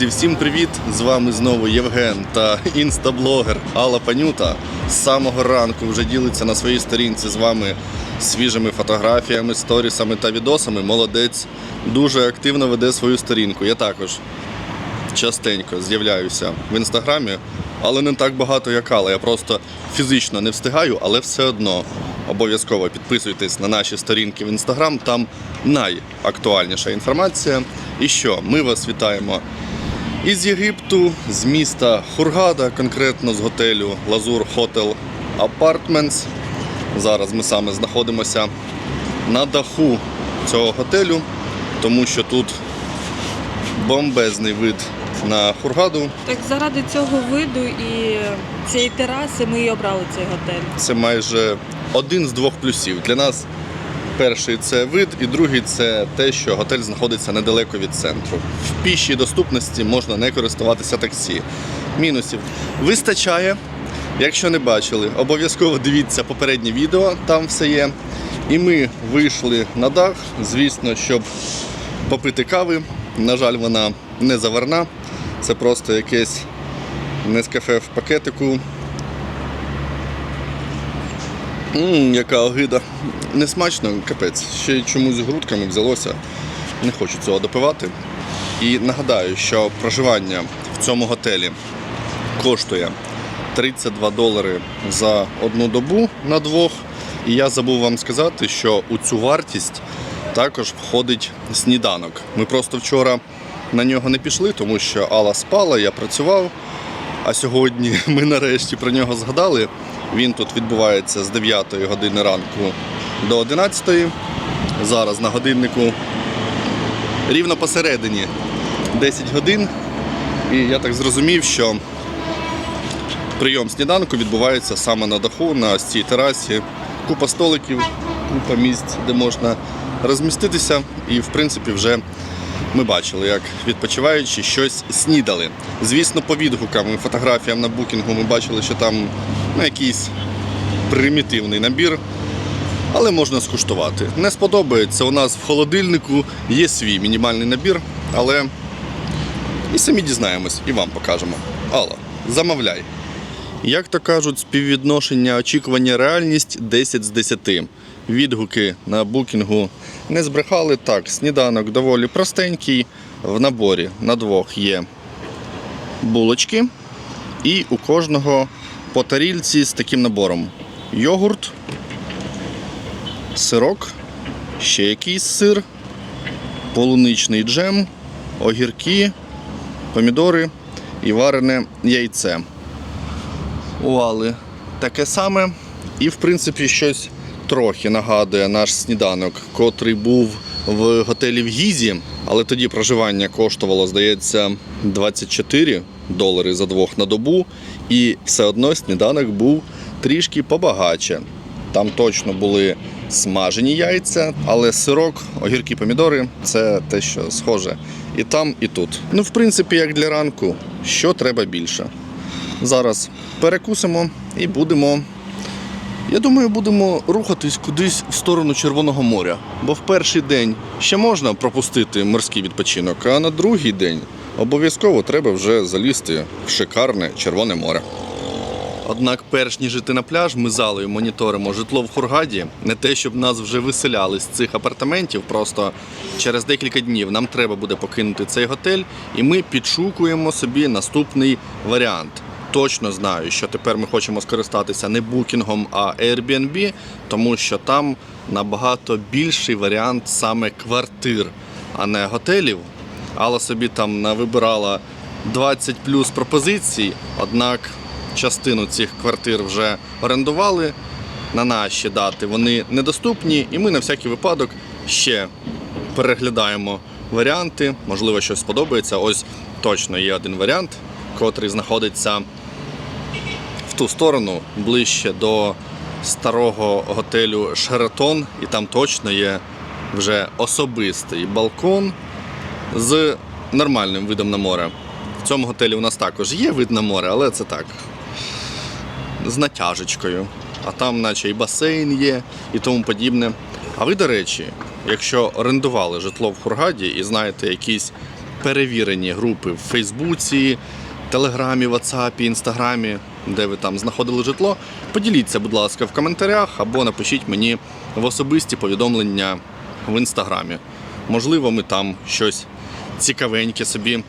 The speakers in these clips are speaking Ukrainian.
Друзі, всім привіт! З вами знову Євген та інстаблогер Алла Панюта. З самого ранку вже ділиться на своїй сторінці з вами свіжими фотографіями, сторісами та відосами. Молодець дуже активно веде свою сторінку. Я також частенько з'являюся в інстаграмі, але не так багато, як Алла. Я просто фізично не встигаю, але все одно обов'язково підписуйтесь на наші сторінки в інстаграм. Там найактуальніша інформація. І що? Ми вас вітаємо із Єгипту, з міста Хургада, конкретно з готелю Лазур Hotel Apartments. Зараз ми саме знаходимося на даху цього готелю, тому що тут бомбезний вид на Хургаду. Так заради цього виду і цієї тераси ми і обрали цей готель. Це майже один з двох плюсів. Для нас перший це вид, і другий це те, що готель знаходиться недалеко від центру. В пішій доступності можна не користуватися таксі. Мінусів вистачає. Якщо не бачили, обов'язково дивіться попереднє відео, там все є. І ми вийшли на дах, звісно, щоб попити кави. На жаль, вона не заварна. Це просто якесь нескафе в пакетику. Ммм, яка огида. Несмачно, капець. Ще й чомусь грудками взялося. Не хочу цього допивати. І нагадаю, що проживання в цьому готелі коштує 32 долари за одну добу на двох. І я забув вам сказати, що у цю вартість також входить сніданок. Ми просто вчора на нього не пішли, тому що Алла спала, я працював. А сьогодні ми нарешті про нього згадали. Він тут відбувається з 9 години ранку до 11. Зараз на годиннику рівно посередині 10 годин. І я так зрозумів, що прийом сніданку відбувається саме на даху, на цій терасі. Купа столиків, купа місць, де можна розміститися. І, в принципі, вже ми бачили, як відпочиваючи щось снідали. Звісно, по відгукам і фотографіям на букінгу ми бачили, що там ну, якийсь примітивний набір, але можна скуштувати. Не сподобається. У нас в холодильнику є свій мінімальний набір, але і самі дізнаємось, і вам покажемо. Алла, замовляй. Як то кажуть, співвідношення очікування реальність 10 з 10. Відгуки на букінгу не збрехали. Так, сніданок доволі простенький. В наборі на двох є булочки, і у кожного по тарільці з таким набором: йогурт, сирок, ще якийсь сир, полуничний джем, огірки, помідори і варене яйце. У Али таке саме. І, в принципі, щось трохи нагадує наш сніданок, котрий був в готелі в Гізі, але тоді проживання коштувало, здається, 24 долари за двох на добу. І все одно сніданок був трішки побагаче. Там точно були смажені яйця, але сирок, огірки, помідори це те, що схоже і там, і тут. Ну, в принципі, як для ранку, що треба більше. Зараз перекусимо і будемо. Я думаю, будемо рухатись кудись в сторону Червоного моря. Бо в перший день ще можна пропустити морський відпочинок, а на другий день обов'язково треба вже залізти в шикарне Червоне море. Однак, перш ніж іти на пляж, ми залою моніторимо житло в Хургаді. Не те, щоб нас вже виселяли з цих апартаментів, просто через декілька днів нам треба буде покинути цей готель, і ми підшукуємо собі наступний варіант. Точно знаю, що тепер ми хочемо скористатися не букінгом, а Airbnb, тому що там набагато більший варіант саме квартир, а не готелів. Алла собі там навибирала 20 плюс пропозицій, однак частину цих квартир вже орендували на наші дати. Вони недоступні, і ми на всякий випадок ще переглядаємо варіанти. Можливо, щось сподобається. Ось точно є один варіант, котрий знаходиться в ту сторону, ближче до старого готелю Шератон, і там точно є вже особистий балкон з нормальним видом на море. В цьому готелі у нас також є вид на море, але це так. З натяжечкою. А там, наче і басейн є, і тому подібне. А ви, до речі, якщо орендували житло в Хургаді і знаєте якісь перевірені групи в Фейсбуці, Телеграмі, Ватсапі, Інстаграмі, де ви там знаходили житло. Поділіться, будь ласка, в коментарях або напишіть мені в особисті повідомлення в інстаграмі. Можливо, ми там щось цікавеньке собі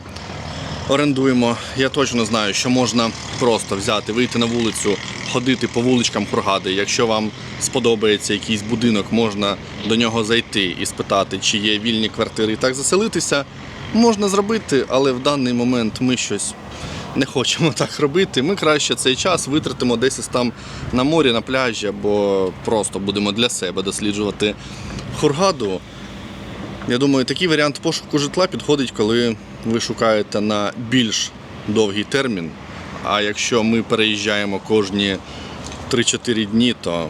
орендуємо. Я точно знаю, що можна просто взяти, вийти на вулицю, ходити по вуличкам Хургади. Якщо вам сподобається якийсь будинок, можна до нього зайти і спитати, чи є вільні квартири і так заселитися. Можна зробити, але в даний момент ми щось не хочемо так робити. Ми краще цей час витратимо десь там на морі, на пляжі, або просто будемо для себе досліджувати Хургаду. Я думаю, такий варіант пошуку житла підходить, коли ви шукаєте на більш довгий термін. А якщо ми переїжджаємо кожні 3-4 дні, то,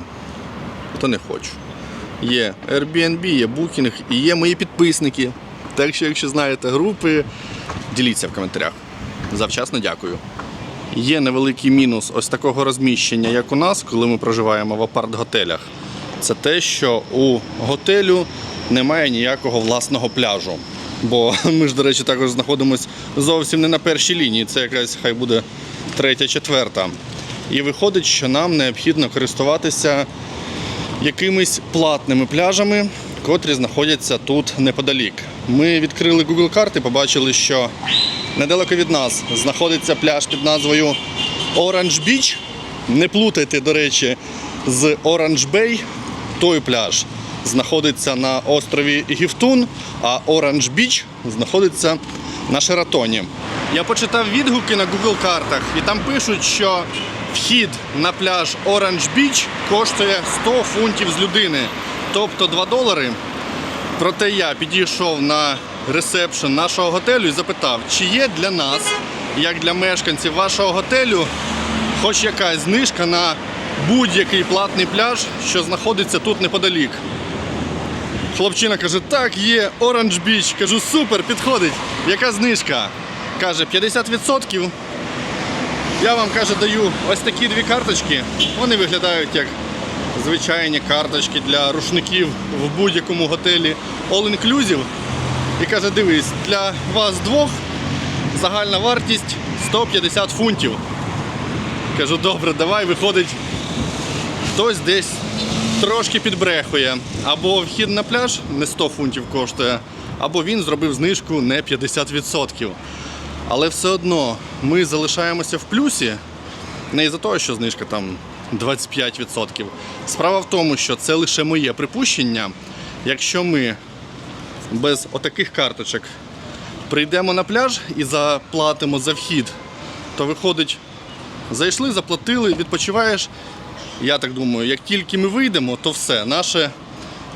то не хочу. Є Airbnb, є Booking і є мої підписники. Так що, якщо знаєте групи, діліться в коментарях. Завчасно дякую. Є невеликий мінус ось такого розміщення, як у нас, коли ми проживаємо в апарт-готелях. Це те, що у готелю немає ніякого власного пляжу. Бо ми ж, до речі, також знаходимося зовсім не на першій лінії, це якась хай буде третя, четверта. І виходить, що нам необхідно користуватися якимись платними пляжами, котрі знаходяться тут неподалік. Ми відкрили Google карти, побачили, що недалеко від нас знаходиться пляж під назвою Orange Beach. Не плутайте, до речі, з Orange Bay. Той пляж знаходиться на острові Гіфтун, а Orange Beach знаходиться на Шератоні. Я почитав відгуки на Google картах, і там пишуть, що вхід на пляж Orange Beach коштує 100 фунтів з людини, тобто 2 долари. Проте я підійшов на ресепшн нашого готелю і запитав, чи є для нас, як для мешканців вашого готелю, хоч якась знижка на будь-який платний пляж, що знаходиться тут неподалік. Хлопчина каже, так, є Orange Beach. Кажу, супер, підходить. Яка знижка? Каже, 50%. Я вам каже, даю ось такі дві карточки. Вони виглядають як звичайні карточки для рушників в будь-якому готелі All Inclusive. І каже, дивись, для вас двох загальна вартість 150 фунтів. Кажу, добре, давай, виходить, хтось десь трошки підбрехує. Або вхід на пляж не 100 фунтів коштує, або він зробив знижку не 50%. Але все одно ми залишаємося в плюсі не із-за того, що знижка там 25%. Справа в тому, що це лише моє припущення. Якщо ми без отаких карточок прийдемо на пляж і заплатимо за вхід, то виходить, зайшли, заплатили, відпочиваєш. Я так думаю, як тільки ми вийдемо, то все, наше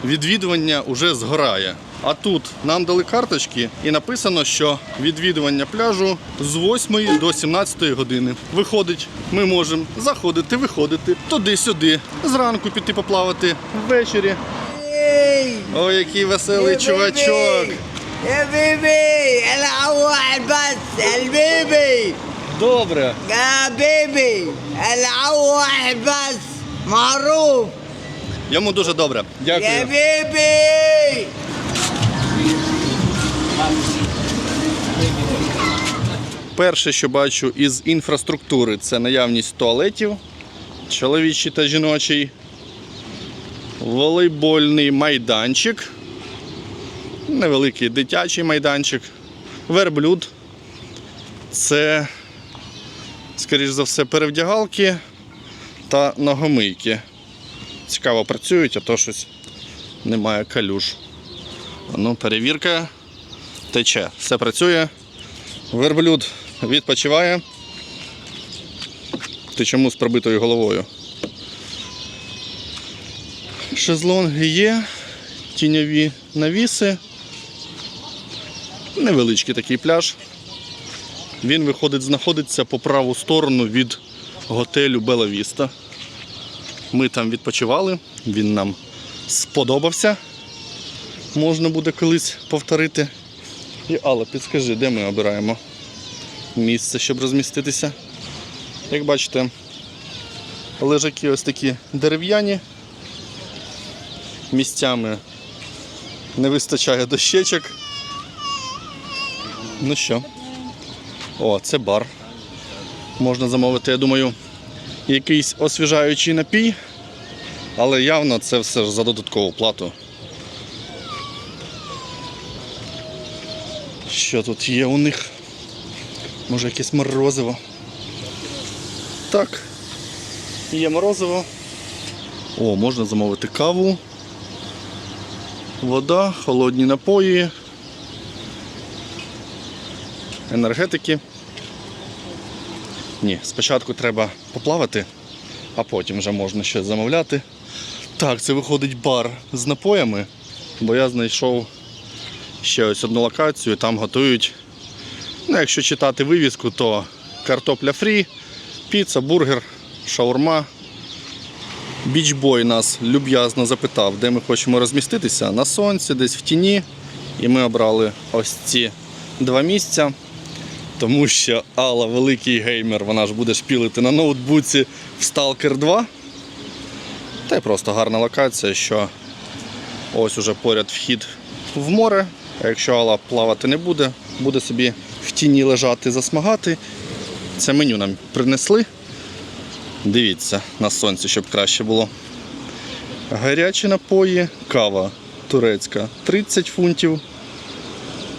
відвідування вже згорає. А тут нам дали карточки і написано, що відвідування пляжу з 8 до 17 години. Виходить, ми можемо заходити, виходити туди-сюди, зранку піти поплавати, ввечері. Ой, який веселий чувачок! Добре. Йому дуже добре. Дякую. Перше, що бачу із інфраструктури, це наявність туалетів, чоловічий та жіночий, волейбольний майданчик, невеликий дитячий майданчик, верблюд. Це, скоріш за все, перевдягалки та ногомийки. Цікаво працюють, а то щось немає калюж. Ну, перевірка тече. Все працює. Верблюд відпочиває. Ти чому з пробитою головою? Шезлонги є, тіньові навіси. Невеличкий такий пляж. Він виходить, знаходиться по праву сторону від готелю Бела Віста. Ми там відпочивали, він нам сподобався. Можна буде колись повторити. І Алла, підскажи, де ми обираємо місце, щоб розміститися. Як бачите, лежаки ось такі дерев'яні. Місцями не вистачає дощечок. Ну що? О, це бар. Можна замовити, я думаю, якийсь освіжаючий напій, але явно це все ж за додаткову плату. Що тут є у них? Може якесь морозиво? Так. Є морозиво. О, можна замовити каву. Вода, холодні напої. Енергетики. Ні, спочатку треба поплавати, а потім вже можна щось замовляти. Так, це виходить бар з напоями, бо я знайшов ще ось одну локацію, там готують. Ну, якщо читати вивіску, то картопля фрі, піца, бургер, шаурма. Бічбой нас люб'язно запитав, де ми хочемо розміститися. На сонці, десь в тіні. І ми обрали ось ці два місця. Тому що Алла великий геймер, вона ж буде шпілити на ноутбуці в Stalker 2. Та й просто гарна локація, що ось уже поряд вхід в море. А якщо Алла плавати не буде, буде собі в тіні лежати, засмагати. Це меню нам принесли. Дивіться на сонці, щоб краще було. Гарячі напої, кава турецька 30 фунтів,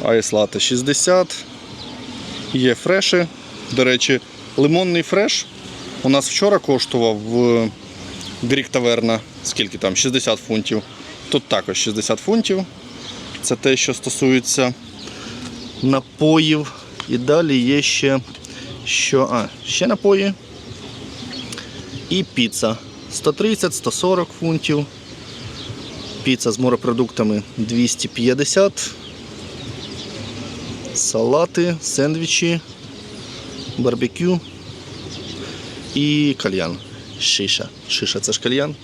айслати 60. Є фреші. До речі, лимонний фреш у нас вчора коштував в Грік Таверна. Скільки там? 60 фунтів. Тут також 60 фунтів. Це те, що стосується напоїв. І далі є ще що. А, ще напої. І піца 130-140 фунтів. Піца з морепродуктами 250. Салати, сендвічі, барбекю і кальян. Шиша. Шиша це ж кальян.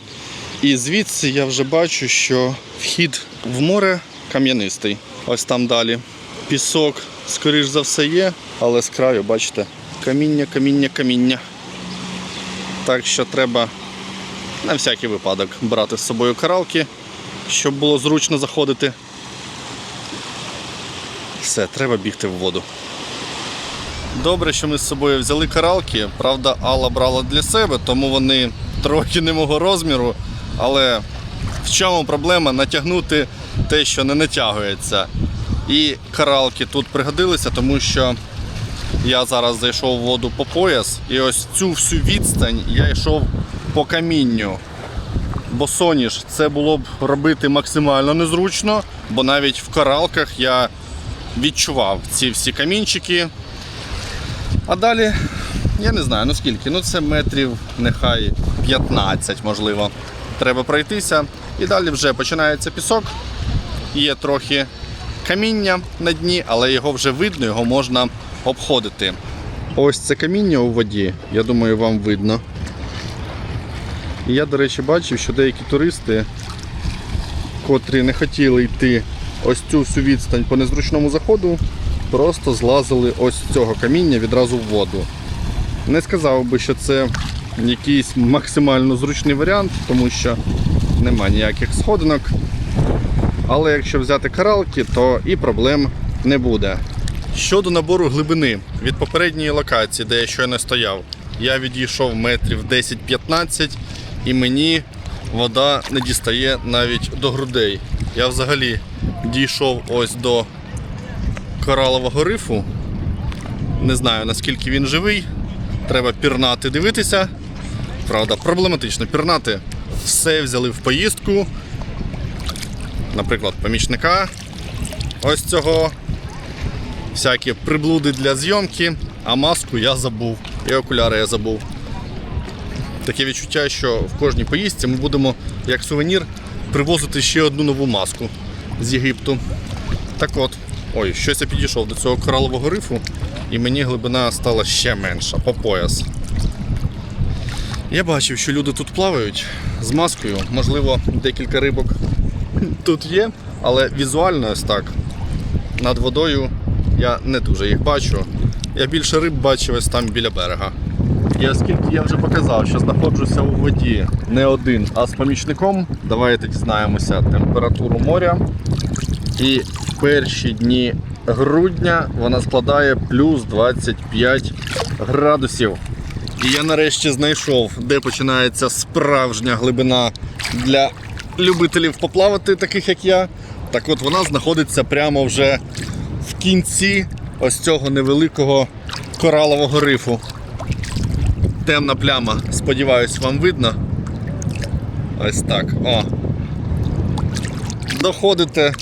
І звідси я вже бачу, що вхід в море кам'янистий. Ось там далі. Пісок, скоріш за все, є, але з краю, бачите, каміння, каміння, каміння. Так що треба на всякий випадок брати з собою каралки, щоб було зручно заходити. Все, треба бігти в воду. Добре, що ми з собою взяли каралки. Правда, Алла брала для себе, тому вони трохи не мого розміру. Але в чому проблема натягнути те, що не натягується. І каралки тут пригодилися, тому що я зараз зайшов в воду по пояс, і ось цю всю відстань я йшов по камінню. Бо соніш це було б робити максимально незручно, бо навіть в каралках я відчував ці всі камінчики. А далі, я не знаю, ну скільки, ну це метрів нехай 15, можливо. Треба пройтися. І далі вже починається пісок. Є трохи каміння на дні, але його вже видно, його можна обходити. Ось це каміння у воді, я думаю, вам видно. І я, до речі, бачив, що деякі туристи, котрі не хотіли йти ось цю всю відстань по незручному заходу, просто злазили ось цього каміння відразу в воду. Не сказав би, що це якийсь максимально зручний варіант, тому що нема ніяких сходинок. Але якщо взяти каралки, то і проблем не буде. Щодо набору глибини від попередньої локації, де я щойно стояв, я відійшов метрів 10-15 і мені вода не дістає навіть до грудей. Я взагалі дійшов ось до коралового рифу. Не знаю наскільки він живий. Треба пірнати дивитися. Правда, проблематично пірнати. Все взяли в поїздку. Наприклад, помічника ось цього. Всякі приблуди для зйомки, а маску я забув. І окуляри я забув. Таке відчуття, що в кожній поїздці ми будемо, як сувенір, привозити ще одну нову маску з Єгипту. Так от, ой, щось я підійшов до цього коралового рифу, і мені глибина стала ще менша, по пояс. Я бачив, що люди тут плавають з маскою. Можливо, декілька рибок тут є, але візуально ось так. Над водою я не дуже їх бачу. Я більше риб бачив ось там біля берега. І оскільки я вже показав, що знаходжуся у воді не один, а з помічником, давайте дізнаємося температуру моря. І в перші дні грудня вона складає плюс 25 градусів. І я нарешті знайшов, де починається справжня глибина для любителів поплавати, таких як я. Так от вона знаходиться прямо вже в кінці ось цього невеликого коралового рифу. Темна пляма, сподіваюсь, вам видно. Ось так. О. Доходите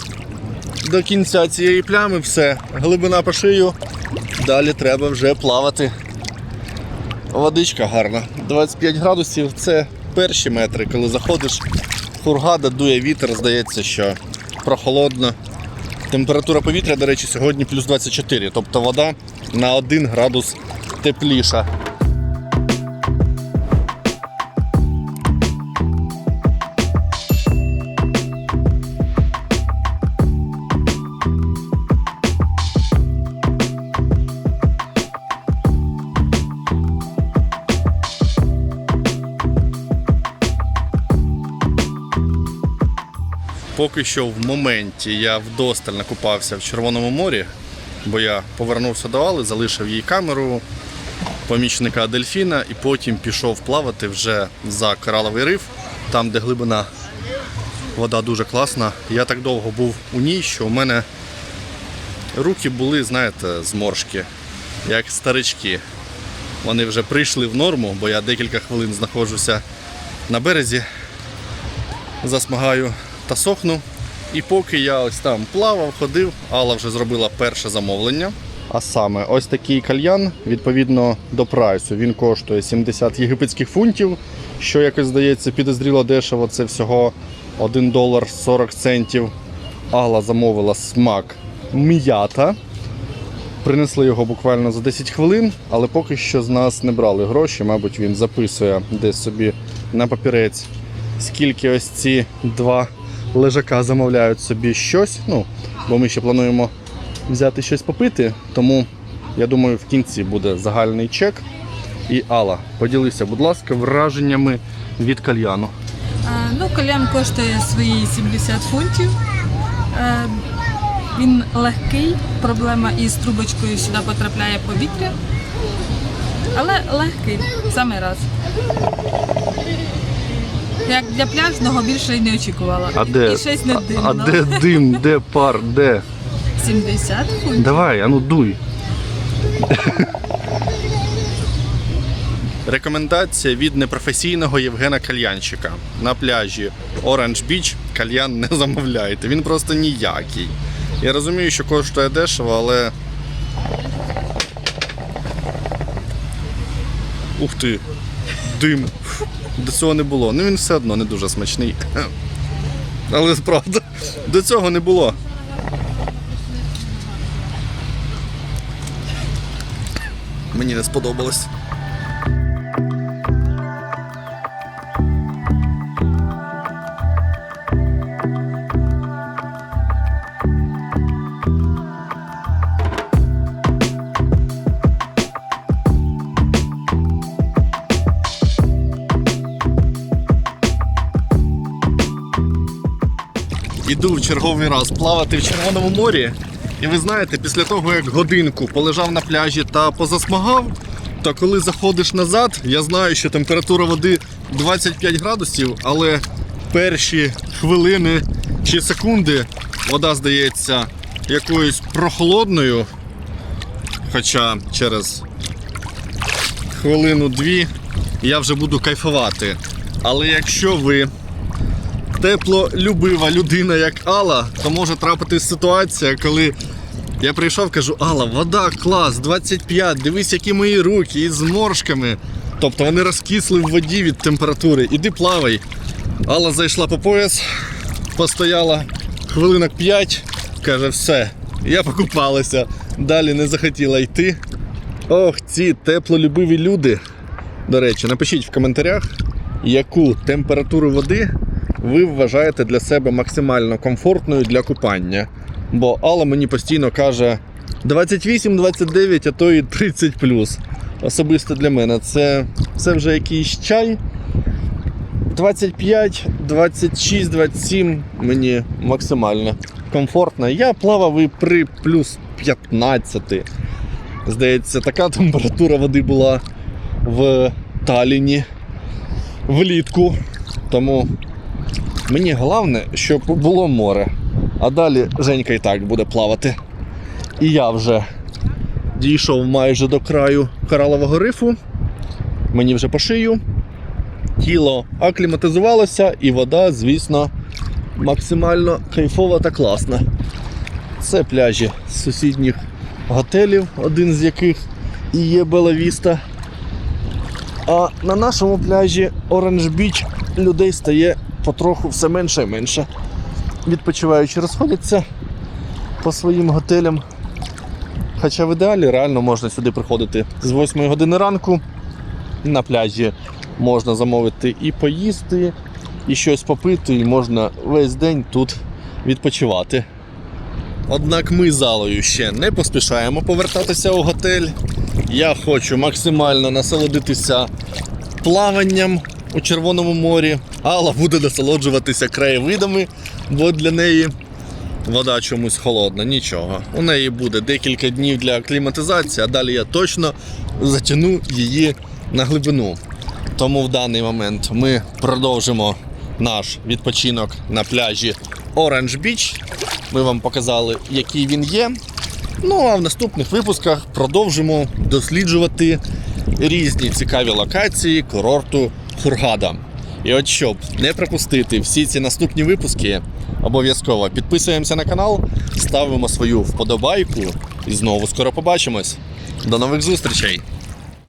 до кінця цієї плями, все, глибина по шию. Далі треба вже плавати. Водичка гарна. 25 градусів це перші метри. Коли заходиш, хургада, дує вітер, здається, що прохолодно. Температура повітря, до речі, сьогодні плюс 24, тобто вода на 1 градус тепліша. Поки що в моменті я вдосталь накупався в Червоному морі, бо я повернувся до Али, залишив їй камеру помічника дельфіна і потім пішов плавати вже за кораловий риф, там, де глибина вода дуже класна. Я так довго був у ній, що у мене руки були, знаєте, зморшки, як старички. Вони вже прийшли в норму, бо я декілька хвилин знаходжуся на березі засмагаю та сохну. І поки я ось там плавав, ходив, Алла вже зробила перше замовлення. А саме ось такий кальян, відповідно до прайсу, він коштує 70 єгипетських фунтів, що якось здається підозріло дешево. Це всього 1 долар 40 центів. Алла замовила смак м'ята. Принесли його буквально за 10 хвилин, але поки що з нас не брали гроші. Мабуть, він записує десь собі на папірець, скільки ось ці два лежака замовляють собі щось. Ну, бо ми ще плануємо взяти щось попити. Тому я думаю, в кінці буде загальний чек. І Алла, поділися, будь ласка, враженнями від кальяну. А, ну, кальян коштує свої 70 фунтів. Е, він легкий, проблема із трубочкою сюди потрапляє повітря. Але легкий, в самий раз. Як для пляжного більше й не очікувала. А де, І щось не а, дивно. а де дим, де пар, де? 70 фунтів. Давай, а ну дуй. Рекомендація від непрофесійного Євгена Кальянчика. На пляжі Orange Beach кальян не замовляйте. Він просто ніякий. Я розумію, що коштує дешево, але. Ух ти! Дим. До цього не було. Ну він все одно не дуже смачний. Але правда, до цього не було. Мені не сподобалось. Черговий раз плавати в Червоному морі. І ви знаєте, після того, як годинку полежав на пляжі та позасмагав, то коли заходиш назад, я знаю, що температура води 25 градусів, але перші хвилини чи секунди вода здається якоюсь прохолодною. Хоча через хвилину-дві я вже буду кайфувати. Але якщо ви теплолюбива людина, як Алла, то може трапитись ситуація, коли я прийшов, кажу, Алла, вода, клас, 25, дивись, які мої руки із зморшками. Тобто вони розкисли в воді від температури. Іди плавай. Алла зайшла по пояс, постояла хвилинок 5, каже, все, я покупалася. Далі не захотіла йти. Ох, ці теплолюбиві люди. До речі, напишіть в коментарях, яку температуру води ви вважаєте для себе максимально комфортною для купання. Бо Алла мені постійно каже 28-29, а то і 30 Особисто для мене це, це вже якийсь чай. 25, 26, 27 мені максимально комфортно. Я плавав і при плюс 15. Здається, така температура води була в Талліні влітку. Тому мені головне, щоб було море. А далі Женька і так буде плавати. І я вже дійшов майже до краю коралового рифу. Мені вже по шию. Тіло акліматизувалося, і вода, звісно, максимально кайфова та класна. Це пляжі сусідніх готелів, один з яких і є Белавіста. А на нашому пляжі Оранж Біч людей стає потроху все менше і менше. Відпочиваючи розходяться по своїм готелям. Хоча в ідеалі реально можна сюди приходити з 8 години ранку. На пляжі можна замовити і поїсти, і щось попити, і можна весь день тут відпочивати. Однак ми з Алою ще не поспішаємо повертатися у готель. Я хочу максимально насолодитися плаванням у Червоному морі. Алла буде насолоджуватися краєвидами, бо для неї вода чомусь холодна. Нічого. У неї буде декілька днів для акліматизації, а далі я точно затягну її на глибину. Тому в даний момент ми продовжимо наш відпочинок на пляжі Orange Beach. Ми вам показали, який він є. Ну а в наступних випусках продовжимо досліджувати різні цікаві локації курорту Хургада. І от щоб не пропустити всі ці наступні випуски, обов'язково підписуємося на канал, ставимо свою вподобайку і знову скоро побачимось. До нових зустрічей!